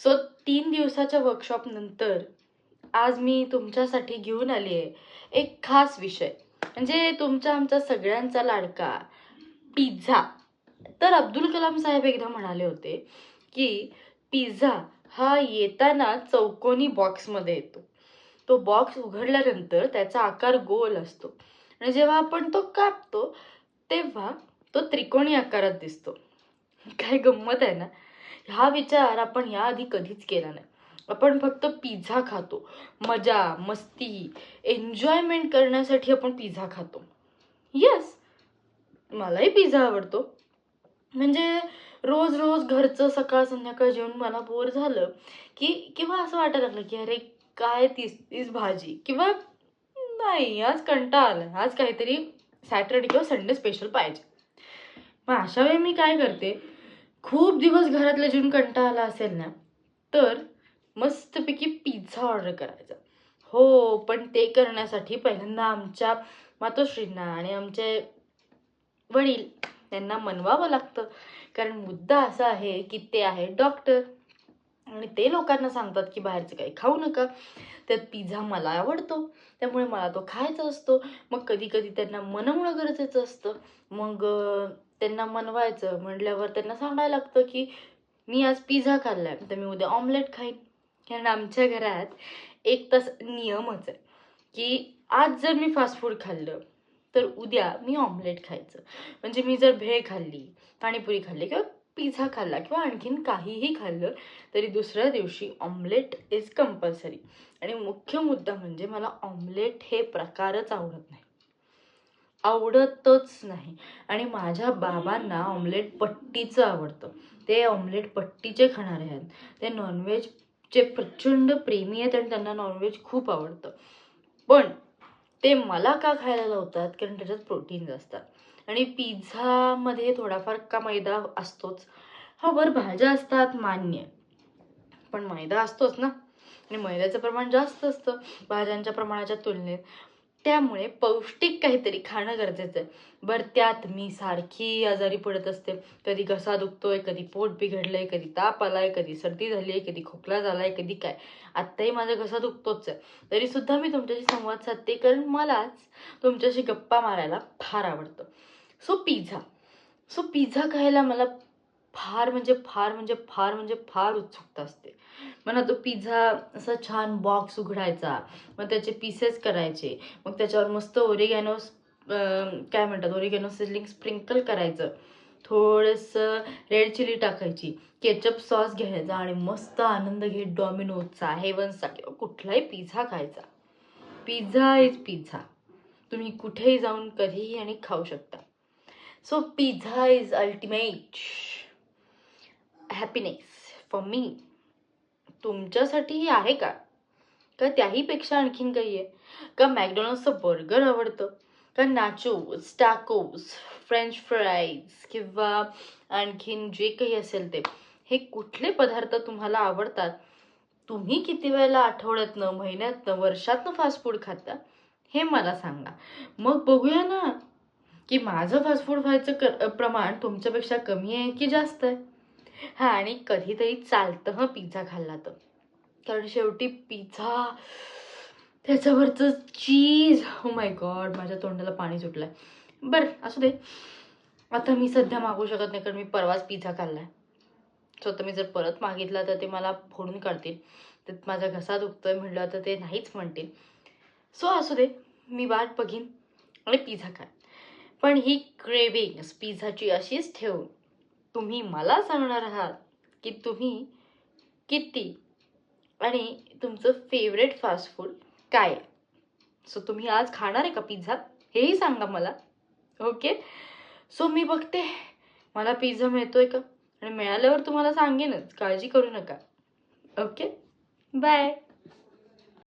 So तीन दिवसाच्या workshop नंतर आज मी तुमच्यासाठी घेऊन आली आहे एक खास विषय. म्हणजे तुमचा आमचा सगळ्यांचा लाडका पिझ्झा. तर अब्दुल कलाम साहेब एकदा म्हणाले होते की पिझ्झा हा येताना चौकोनी बॉक्समध्ये येतो. तो बॉक्स उघडल्यानंतर त्याचा आकार गोल असतो. आणि जेव्हा आपण तो कापतो तेव्हा तो त्रिकोणी आकारात दिसतो. काय गंमत आहे ना? हा विचार आपण याआधी कधीच केला नाही. आपण फक्त पिझ्झा खातो. मजा मस्ती एन्जॉयमेंट करण्यासाठी आपण पिझ्झा खातो. येस मलाही पिझ्झा आवडतो. म्हणजे रोज रोज घरचं सकाळ संध्याकाळ जेवण मला बोर झालं की किंवा असं वाटायला लागलं की अरे काय तीस तीस भाजी? किंवा नाही आज कंटाळा आला. आज काहीतरी सॅटरडे किंवा संडे स्पेशल पाहिजे. मग अशा वेळी मी काय करते? खूप दिवस घरातल्या जेवण कंटाळा आला असेल ना तर मस्तपैकी पिझ्झा ऑर्डर करायचा. हो पण ते करण्यासाठी पहिल्यांदा आमच्या मातोश्रींना आणि आमचे वडील त्यांना मनवावं लागतं. कारण मुद्दा असा आहे की ते आहे डॉक्टर आणि ते लोकांना सांगतात की बाहेरचं काही खाऊ नका. त्यात पिझ्झा मला आवडतो. त्यामुळे मला तो खायचा असतो. मग कधी कधी त्यांना मनवणं गरजेचं असतं. मग त्यांना मनवायचं म्हटल्यावर त्यांना सांगायला लागतं की मी आज पिझ्झा खाल्लाय तर मी उद्या ऑमलेट खाईन. कारण आमच्या घरात एक तास नियमच आहे की आज जर मी फास्ट फूड खाल्लं तर उद्या मी ऑमलेट खायचं. म्हणजे मी जर भेळ खाल्ली पाणीपुरी खाल्ली किंवा पिझ्झा खाल्ला किंवा आणखीन काहीही खाल्लं तरी दुसऱ्या दिवशी ऑमलेट इज कंपल्सरी आणि मुख्य मुद्दा म्हणजे मला ऑमलेट हे प्रकारच आवडत नाही. आवडतच नाही. आणि माझ्या बाबांना ऑमलेट पट्टीचं आवडतं. ते ऑमलेट पट्टीचे खाणारे आहेत. ते नॉनव्हेजचे प्रचंड प्रेमी आहेत आणि त्यांना नॉनव्हेज खूप आवडतं. पण ते मला का खायला लावतात? कारण त्याच्यात प्रोटीन्स असतात. आणि पिझ्झामध्ये थोडाफार का मैदा असतोच? हा वर भाज्या असतात मान्य. पण मैदा असतोच ना? आणि मैद्याचं प्रमाण जास्त असतं भाज्यांच्या प्रमाणाच्या तुलनेत. त्यामुळे पौष्टिक काहीतरी खाणं गरजेचं आहे. बरं त्यात मी सारखी आजारी पडत असते. कधी घसा दुखतोय कधी पोट बिघडलंय कधी ताप आलाय कधी सर्दी झाली आहे कधी खोकला झालाय कधी काय. आत्ताही माझा घसा दुखतोच आहे. तरी सुद्धा मी तुमच्याशी संवाद साधते कारण मलाच तुमच्याशी गप्पा मारायला फार आवडतं. So pizza. सो पिझ्झा खायला मला फार म्हणजे फार म्हणजे फार म्हणजे फार उत्सुकता असते. मला तो पिझ्झा असा छान बॉक्स उघडायचा मग त्याचे पीसेस करायचे मग त्याच्यावर मस्त ओरिगॅनो काय म्हणतात ओरिगॅनो सिझलिंग स्प्रिंकल करायचं. थोडंसं रेड चिली टाकायची केचप सॉस घ्यायचा आणि मस्त आनंद घेत डॉमिनोजचा हेवन्सचा किंवा कुठलाही पिझ्झा खायचा. पिझ्झा इज पिझ्झा तुम्ही कुठेही जाऊन कधीही आणि खाऊ शकता. So pizza is ultimate happiness for me तुमच्यासाठीही आहे का? का त्याहीपेक्षा आणखीन काही आहे? का मॅकडॉनल्ड्सचं बर्गर आवडतं? का नाचोज टाकोज फ्रेंच फ्राईज किंवा आणखीन जे काही असेल ते? हे कुठले पदार्थ तुम्हाला आवडतात? तुम्ही किती वेळेला आठवड्यातनं महिन्यातनं वर्षातनं फास्ट फूड खाता? हे मला सांगा. मग बघूया ना. की माझं फास्ट फूड व्हायचं क प्रमाण तुमच्यापेक्षा कमी आहे की जास्त आहे? हां आणि कधीतरी चालतं हं पिझ्झा खाल्ला तर. कारण शेवटी पिझ्झा त्याच्यावरचं चीज हो माय गॉड माझ्या तोंडाला पाणी सुटलं आहे बरं असू दे. आता मी सध्या मागू शकत नाही कारण मी परवाच पिझ्झा खाल्ला आहे सो आता मी जर परत मागितला तर ते मला फोडून काढतील. तर माझा घसा दुखतोय म्हटलं तर ते नाहीच म्हणतील. सो असू दे. मी वाट बघीन आणि पिझ्झा खाय पण ही क्रेविंग पिझ्झाची अशीच ठेवून तुम्ही मला सांगणार आहात की तुम्ही किती आणि तुमचं फेवरेट फास्ट फूड काय आहे? सो तुम्ही आज खाणार आहे का पिझ्झा हेही सांगा मला. ओके सो मी बघते. मला पिझ्झा मिळतोय का? आणि मिळाल्यावर तुम्हाला सांगेनच. काळजी करू नका. Okay bye